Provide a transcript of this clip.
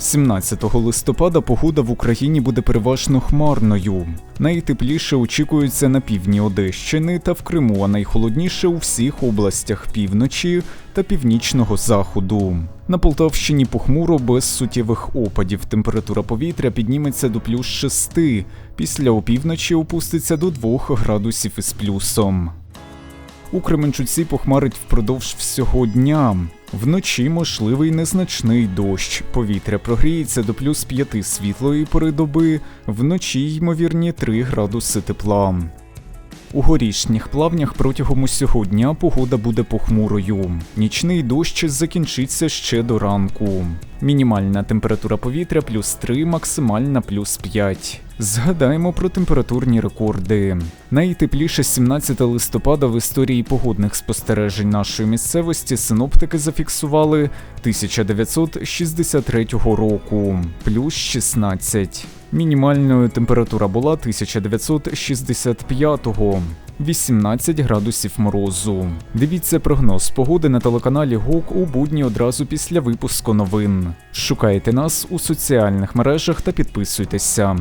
17 листопада погода в Україні буде переважно хмарною. Найтепліше очікується на півдні Одещини та в Криму, а найхолодніше у всіх областях півночі та північного заходу. На Полтавщині похмуро без суттєвих опадів. Температура повітря підніметься до плюс 6, після опівночі опуститься до 2 градусів із плюсом. У Кременчуці похмарить впродовж всього дня. Вночі можливий незначний дощ. Повітря прогріється до плюс 5 світлої пори доби, вночі ймовірні 3 градуси тепла. У горішніх плавнях протягом усього дня погода буде похмурою. Нічний дощ закінчиться ще до ранку. Мінімальна температура повітря плюс 3, максимальна плюс 5. Згадаємо про температурні рекорди. Найтепліше 17 листопада в історії погодних спостережень нашої місцевості синоптики зафіксували 1963 року плюс 16. Мінімальною температура була 1965-го. 18 градусів морозу. Дивіться прогноз погоди на телеканалі ГОК у будні одразу після випуску новин. Шукайте нас у соціальних мережах та підписуйтеся.